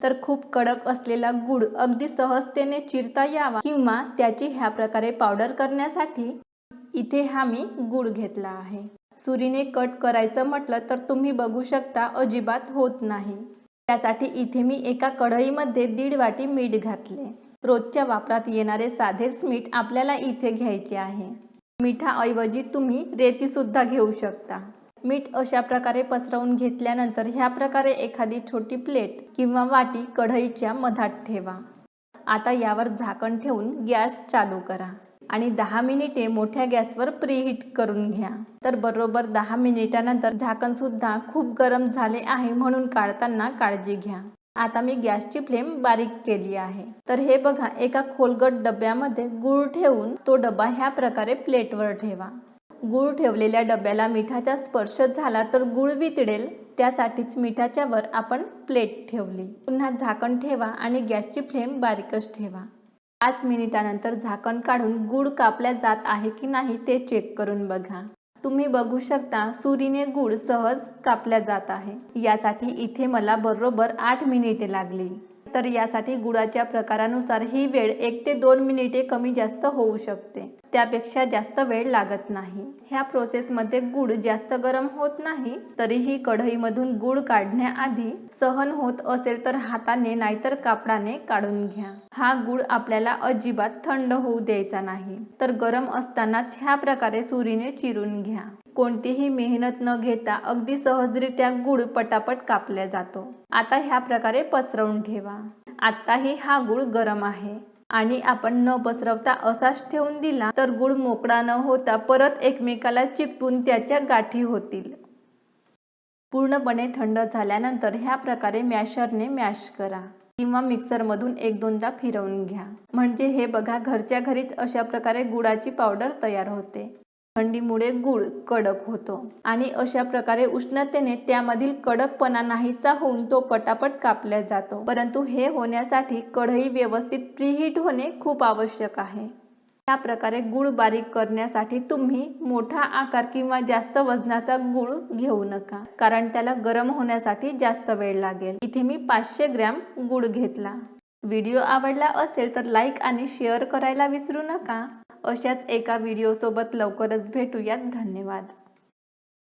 तर खूप कडक असलेला गुड अगदी सहजतेने चिरता यावा किंवा त्याची ह्या प्रकारे पावडर करण्यासाठी इथे हा मी गुड घेतला आहे. सुरीने कट करायचं म्हटलं तर तुम्ही बघू शकता अजिबात होत नाही. त्यासाठी इथे मी एका कढईमध्ये दीड वाटी मीठ घातले. रोजच्या वापरात येणारे साधेच मीठ आपल्याला इथे घ्यायचे आहे. मिठाऐवजी तुम्ही रेतीसुद्धा घेऊ शकता. मीठ अशा प्रकारे पसरवून घेतल्यानंतर ह्या प्रकारे एखादी छोटी प्लेट किंवा वाटी कढईच्या मधात ठेवा. आता यावर झाकण ठेवून गॅस चालू करा आणि दहा मिनिटे मोठ्या गॅसवर प्रीहीट करून घ्या. तर बरोबर दहा मिनिटानंतर झाकण सुद्धा खूप गरम झाले आहे म्हणून काढताना काळजी घ्या. आता मी गॅसची फ्लेम बारीक केली आहे. तर हे बघा एका खोलगट डब्यामध्ये गूळ ठेवून तो डबा ह्या प्रकारे प्लेटवर ठेवा. गूळ ठेवलेल्या डब्याला मिठाचा स्पर्श झाला तर गूळ वितळेल त्यासाठीच मिठाच्या वर आपण प्लेट ठेवली. पुन्हा झाकण ठेवा आणि गॅसची फ्लेम बारीकच ठेवा. पाच मिनिटानंतर झाकण काढून गूळ कापल्या जात आहे की नाही ते चेक करून बघा. तुम्ही बघू शकता सुरीने गूळ सहज कापल्या जात आहे. यासाठी इथे मला बरोबर आठ मिनिटे लागली. तर यासाठी गुळाच्या प्रकारानुसार ही वेळ एक ते दोन मिनिटे कमी जास्त होऊ शकते. त्यापेक्षा जास्त वेळ लागत नाही. ह्या प्रोसेसमध्ये गुळ जास्त गरम होत नाही तरीही कढईमधून गुळ काढण्याआधी सहन होत असेल तर हाताने नाहीतर कापडाने काढून घ्या. हा गुळ आपल्याला अजिबात थंड होऊ द्यायचा नाही. तर गरम असतानाच ह्या प्रकारे सुरीने चिरून घ्या. कोणतीही मेहनत न घेता अगदी सहजरित्या गुळ पटापट कापल्या जातो. आता ह्या प्रकारे पसरवून ठेवा. आत्ताही हा गुळ गरम आहे. आणि आपण न पसरवता असाच ठेवून दिला तर गुळ मोकळा न होता परत एकमेकाला चिकटून त्याच्या गाठी होतील. पूर्णपणे थंड झाल्यानंतर ह्या प्रकारे मॅशरने मॅश करा. किंवा मिक्सरमधून एक दोनदा फिरवून घ्या. म्हणजे हे बघा घरच्या घरीच अशा प्रकारे गुळाची पावडर तयार होते. थंडीमुळे गुळ कडक होतो. आणि अशा प्रकारे उष्णतेने त्यामधील कडकपणा नाहीसा होऊन तो पटापट कापला जातो. परंतु हे होण्यासाठी कढई व्यवस्थित प्रीहीट होणे खूप आवश्यक आहे. या प्रकारे गुळ बारीक करण्यासाठी तुम्ही मोठा आकार किंवा जास्त वजनाचा गुळ घेऊ नका कारण त्याला गरम होण्यासाठी जास्त वेळ लागेल. इथे मी पाचशे ग्रॅम गुळ घेतला. व्हिडिओ आवडला असेल तर लाईक आणि शेअर करायला विसरू नका. अशाच एका व्हिडिओसोबत लवकरच भेटूयात. धन्यवाद.